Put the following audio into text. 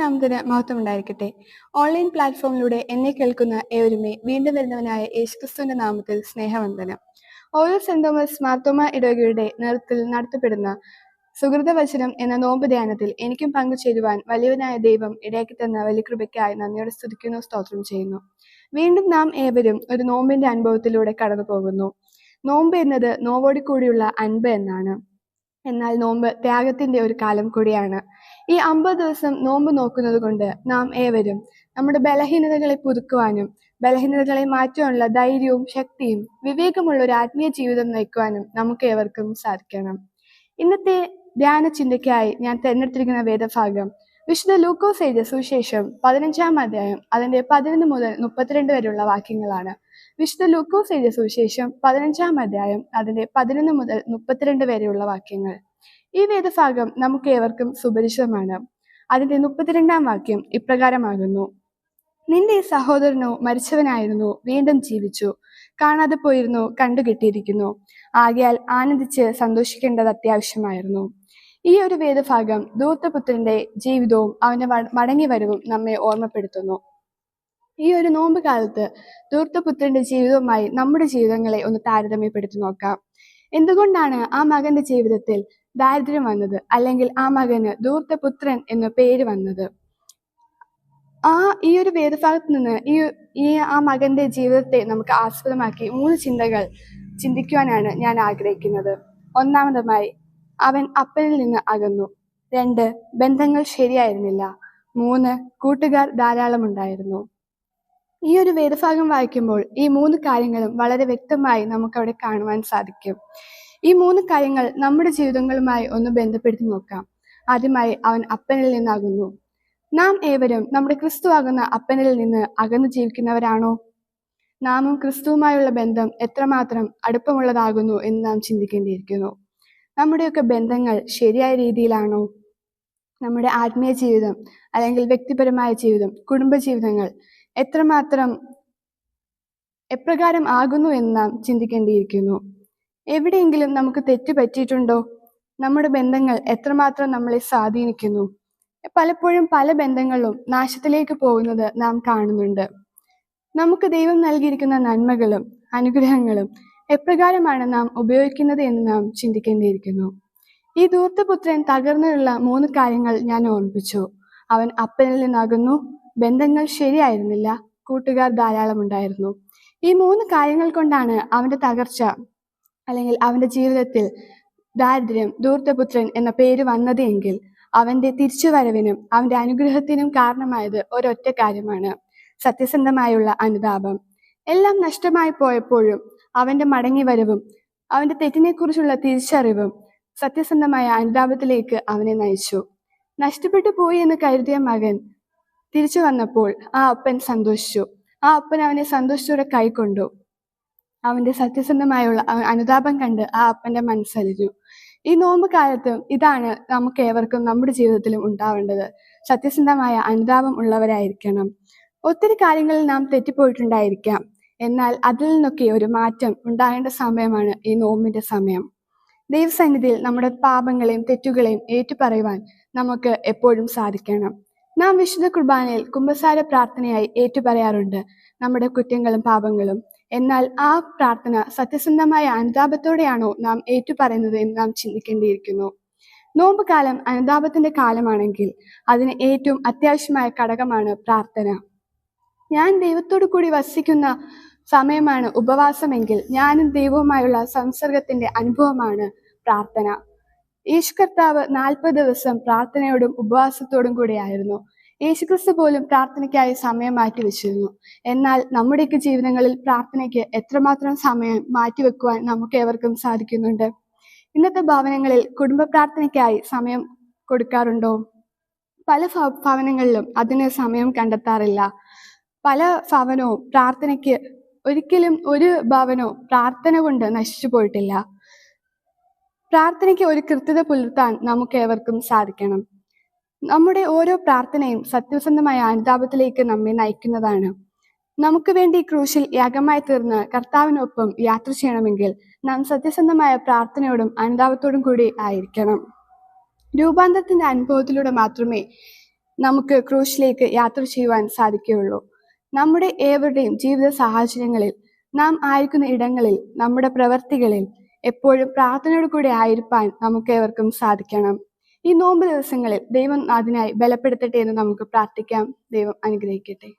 നാമത്തിന് മഹത്വം ഉണ്ടായിരിക്കട്ടെ ഓൺലൈൻ പ്ലാറ്റ്ഫോമിലൂടെ എന്നെ കേൾക്കുന്ന ഏവരുമേ വീണ്ടും വരുന്നവനായ യേശുക്രിസ്തുവിന്റെ നാമത്തിൽ സ്നേഹവന്ദനം. ഓരോ സെന്റ് തോമസ് മാർത്തോമ ഇടവകയുടെ നേതൃത്വത്തിൽ നടത്തപ്പെടുന്ന സുഹൃതവചനം എന്ന നോമ്പ് ധ്യാനത്തിൽ എനിക്കും പങ്കുചേരുവാൻ വലിയവനായ ദൈവം ഇടയാക്കി തന്ന വലിയ കൃപയ്ക്കായി നന്ദിയോടെ സ്തുതിക്കുന്നു സ്തോത്രം ചെയ്യുന്നു. വീണ്ടും നാം ഏവരും ഒരു നോമ്പിന്റെ അനുഭവത്തിലൂടെ കടന്നു പോകുന്നു നോമ്പ് എന്നത് നോവോടി കൂടിയുള്ള അൻപ് എന്നാണ്. എന്നാൽ നോമ്പ് ത്യാഗത്തിന്റെ ഒരു കാലം കൂടിയാണ്. ഈ അമ്പത് ദിവസം നോമ്പ് നോക്കുന്നത് കൊണ്ട് നാം ഏവരും നമ്മുടെ ബലഹീനതകളെ പുതുക്കുവാനും ബലഹീനതകളെ മാറ്റുവാനുള്ള ധൈര്യവും ശക്തിയും വിവേകമുള്ള ഒരു ആത്മീയ ജീവിതം നയിക്കുവാനും നമുക്ക് ഏവർക്കും സാധിക്കണം. ഇന്നത്തെ ധ്യാന ചിന്തയ്ക്കായി ഞാൻ തിരഞ്ഞെടുത്തിരിക്കുന്ന വേദഭാഗം വിശുദ്ധ ലൂക്കോസ് എഴുതിയ സുവിശേഷം പതിനഞ്ചാം അധ്യായം അതിന്റെ പതിനൊന്ന് മുതൽ മുപ്പത്തിരണ്ട് വരെയുള്ള വാക്യങ്ങളാണ്. വിശുദ്ധ ലൂക്കോസ് എഴുതിയ സുവിശേഷം പതിനഞ്ചാം അധ്യായം അതിന്റെ പതിനൊന്ന് മുതൽ മുപ്പത്തിരണ്ട് വരെയുള്ള വാക്യങ്ങൾ. ഈ വേദഭാഗം നമുക്ക് ഏവർക്കും സുപരിചിതമാണ്. അതിന്റെ മുപ്പത്തിരണ്ടാം വാക്യം ഇപ്രകാരമാകുന്നു. നിന്റെ സഹോദരനോ മരിച്ചവനായിരുന്നു വീണ്ടും ജീവിച്ചു. കാണാതെ പോയിരുന്നു കണ്ടുകിട്ടിയിരിക്കുന്നു. ആകയാൽ ആനന്ദിച്ച് സന്തോഷിക്കേണ്ടത് അത്യാവശ്യമായിരുന്നു. ഈ ഒരു വേദഭാഗം ദൂത്തപുത്രന്റെ ജീവിതവും അവന്റെ മടങ്ങി മടങ്ങിവരവും നമ്മെ ഓർമ്മപ്പെടുത്തുന്നു. ഈ ഒരു നോമ്പ് കാലത്ത് ദൂർത്തപുത്രന്റെ ജീവിതവുമായി നമ്മുടെ ജീവിതങ്ങളെ ഒന്ന് താരതമ്യപ്പെടുത്തി നോക്കാം. എന്തുകൊണ്ടാണ് ആ മകന്റെ ജീവിതത്തിൽ ദാരിദ്ര്യം വന്നത്? അല്ലെങ്കിൽ ആ മകന് ദൂർത്തപുത്രൻ എന്ന പേര് വന്നത്? ആ ഈ ഒരു വേദഭാഗത്ത് നിന്ന് ഈ ഈ ആ മകന്റെ ജീവിതത്തെ നമുക്ക് ആസ്പദമാക്കി മൂന്ന് ചിന്തകൾ ചിന്തിക്കുവാനാണ് ഞാൻ ആഗ്രഹിക്കുന്നത്. ഒന്നാമതുമായി അവൻ അപ്പനിൽ നിന്ന് അകന്നു. രണ്ട് ബന്ധങ്ങൾ ശരിയായിരുന്നില്ല. മൂന്ന് കൂട്ടുകാർ ധാരാളം ഉണ്ടായിരുന്നു ഈ ഒരു വേദഭാഗം വായിക്കുമ്പോൾ ഈ മൂന്ന് കാര്യങ്ങളും വളരെ വ്യക്തമായി നമുക്കവിടെ കാണുവാൻ സാധിക്കും. ഈ മൂന്ന് കാര്യങ്ങൾ നമ്മുടെ ജീവിതങ്ങളുമായി ഒന്ന് ബന്ധപ്പെടുത്തി നോക്കാം. ആദ്യമായി അവൻ അപ്പനിൽ നിന്നാകുന്നു. നാം ഏവരും നമ്മുടെ ക്രിസ്തു ആകുന്ന അപ്പനിൽ നിന്ന് അകന്നു ജീവിക്കുന്നവരാണോ? നാമും ക്രിസ്തുവുമായുള്ള ബന്ധം എത്രമാത്രം അടുപ്പമുള്ളതാകുന്നു എന്ന് നാം ചിന്തിക്കേണ്ടിയിരിക്കുന്നു. നമ്മുടെയൊക്കെ ബന്ധങ്ങൾ ശരിയായ രീതിയിലാണോ? നമ്മുടെ ആത്മീയ ജീവിതം അല്ലെങ്കിൽ വ്യക്തിപരമായ ജീവിതം കുടുംബജീവിതങ്ങൾ എത്രമാത്രം എപ്രകാരം ആകുന്നു എന്ന് നാം ചിന്തിക്കേണ്ടിയിരിക്കുന്നു. എവിടെയെങ്കിലും നമുക്ക് തെറ്റ് പറ്റിയിട്ടുണ്ടോ? നമ്മുടെ ബന്ധങ്ങൾ എത്രമാത്രം നമ്മളെ സ്വാധീനിക്കുന്നു? പലപ്പോഴും പല ബന്ധങ്ങളും നാശത്തിലേക്ക് പോകുന്നത് നാം കാണുന്നുണ്ട്. നമുക്ക് ദൈവം നൽകിയിരിക്കുന്ന നന്മകളും അനുഗ്രഹങ്ങളും എപ്രകാരമാണ് നാം ഉപയോഗിക്കുന്നത് എന്ന് നാം ചിന്തിക്കേണ്ടിയിരിക്കുന്നു. ഈ ദൂർത്തപുത്രൻ തകർന്നുള്ള മൂന്ന് കാര്യങ്ങൾ ഞാൻ ഓർമ്മിപ്പിച്ചു. അവൻ അപ്പനിൽ നിന്നാകുന്നു. ബന്ധങ്ങൾ ശരിയായിരുന്നില്ല. കൂട്ടുകാർ ധാരാളം ഉണ്ടായിരുന്നു. ഈ മൂന്ന് കാര്യങ്ങൾ കൊണ്ടാണ് അവന്റെ തകർച്ച അല്ലെങ്കിൽ അവന്റെ ജീവിതത്തിൽ ദാരിദ്ര്യം ദൂർത്തപുത്രൻ എന്ന പേര് വന്നത് എങ്കിൽ അവന്റെ തിരിച്ചുവരവിനും അവന്റെ അനുഗ്രഹത്തിനും കാരണമായത് ഒരൊറ്റ കാര്യമാണ്. സത്യസന്ധമായുള്ള അനുതാപം. എല്ലാം നഷ്ടമായി പോയപ്പോഴും അവന്റെ മടങ്ങി വരവും. അവന്റെ തെറ്റിനെക്കുറിച്ചുള്ള തിരിച്ചറിവും സത്യസന്ധമായ അനുതാപത്തിലേക്ക് അവനെ നയിച്ചു. നഷ്ടപ്പെട്ടു പോയി എന്ന് കരുതിയ മകൻ തിരിച്ചു വന്നപ്പോൾ ആ അപ്പൻ സന്തോഷിച്ചു. ആ അപ്പൻ അവനെ സന്തോഷത്തോടെ കൈക്കൊണ്ടു. അവന്റെ സത്യസന്ധമായുള്ള അനുതാപം കണ്ട് ആ അപ്പന്റെ മനസ്സലിഞ്ഞു. ഈ നോമ്പ് കാലത്തും ഇതാണ് നമുക്ക് ഏവർക്കും നമ്മുടെ ജീവിതത്തിലും ഉണ്ടാവേണ്ടത്. സത്യസന്ധമായ അനുതാപം ഉള്ളവരായിരിക്കണം. ഒത്തിരി കാര്യങ്ങളിൽ നാം തെറ്റിപ്പോയിട്ടുണ്ടായിരിക്കാം. എന്നാൽ അതിൽ നിന്നൊക്കെ ഒരു മാറ്റം ഉണ്ടാകേണ്ട സമയമാണ് ഈ നോമ്പിന്റെ സമയം. ദൈവസന്നിധിയിൽ നമ്മുടെ പാപങ്ങളെയും തെറ്റുകളെയും ഏറ്റുപറയുവാൻ നമുക്ക് എപ്പോഴും സാധിക്കണം. നാം വിശുദ്ധ കുർബാനയിൽ കുംഭസാര പ്രാർത്ഥനയായി ഏറ്റുപറയാറുണ്ട് നമ്മുടെ കുറ്റങ്ങളും പാപങ്ങളും. എന്നാൽ ആ പ്രാർത്ഥന സത്യസന്ധമായ അനുതാപത്തോടെയാണോ നാം ഏറ്റുപറയുന്നത് എന്ന് നാം ചിന്തിക്കേണ്ടിയിരിക്കുന്നു. നോമ്പ് കാലം അനുതാപത്തിന്റെ കാലമാണെങ്കിൽ അതിന് ഏറ്റവും അത്യാവശ്യമായ ഘടകമാണ് പ്രാർത്ഥന. ഞാൻ ദൈവത്തോടു കൂടി വസിക്കുന്ന സമയമാണ് ഉപവാസമെങ്കിൽ ഞാനും ദൈവവുമായുള്ള സംസർഗത്തിന്റെ അനുഭവമാണ് പ്രാർത്ഥന. യേശു കർത്താവ് നാൽപ്പത് ദിവസം പ്രാർത്ഥനയോടും ഉപവാസത്തോടും കൂടെയായിരുന്നു യേശുക്രിസ്തു പോലും പ്രാർത്ഥനയ്ക്കായി സമയം മാറ്റി വെച്ചിരുന്നു. എന്നാൽ നമ്മുടെയൊക്കെ ജീവിതങ്ങളിൽ പ്രാർത്ഥനയ്ക്ക് എത്രമാത്രം സമയം മാറ്റിവെക്കുവാൻ നമുക്ക് ഏവർക്കും സാധിക്കുന്നുണ്ട്. ഇന്നത്തെ ഭവനങ്ങളിൽ കുടുംബ പ്രാർത്ഥനയ്ക്കായി സമയം കൊടുക്കാറുണ്ടോ? പല ഭവനങ്ങളിലും അതിന് സമയം കണ്ടെത്താറില്ല. പല ഭവനവും പ്രാർത്ഥനയ്ക്ക് ഒരിക്കലും ഒരു ഭവനോ പ്രാർത്ഥന കൊണ്ട് നശിച്ചു പോയിട്ടില്ല. പ്രാർത്ഥനയ്ക്ക് ഒരു കൃത്യത പുലർത്താൻ നമുക്ക് ഏവർക്കും സാധിക്കണം. നമ്മുടെ ഓരോ പ്രാർത്ഥനയും സത്യസന്ധമായ അനുതാപത്തിലേക്ക് നമ്മെ നയിക്കുന്നതാണ്. നമുക്ക് വേണ്ടി ക്രൂശിൽ യാഗമായി തീർന്ന് കർത്താവിനൊപ്പം യാത്ര ചെയ്യണമെങ്കിൽ നാം സത്യസന്ധമായ പ്രാർത്ഥനയോടും അനുതാപത്തോടും കൂടി ആയിരിക്കണം. രൂപാന്തരത്തിന്റെ അനുഭവത്തിലൂടെ മാത്രമേ നമുക്ക് ക്രൂശിലേക്ക് യാത്ര ചെയ്യുവാൻ സാധിക്കുകയുള്ളൂ. നമ്മുടെ ഏവരുടെയും ജീവിത സാഹചര്യങ്ങളിൽ നാം ആയിരിക്കുന്ന ഇടങ്ങളിൽ നമ്മുടെ പ്രവർത്തികളിൽ എപ്പോഴും പ്രാർത്ഥനയോട് കൂടി ആയിരിക്കാൻ നമുക്കേവർക്കും സാധിക്കണം. ഈ നോമ്പ് ദിവസങ്ങളിൽ ദൈവം അതിനായി ബലപ്പെടുത്തട്ടെ എന്ന് നമുക്ക് പ്രാർത്ഥിക്കാം. ദൈവം അനുഗ്രഹിക്കട്ടെ.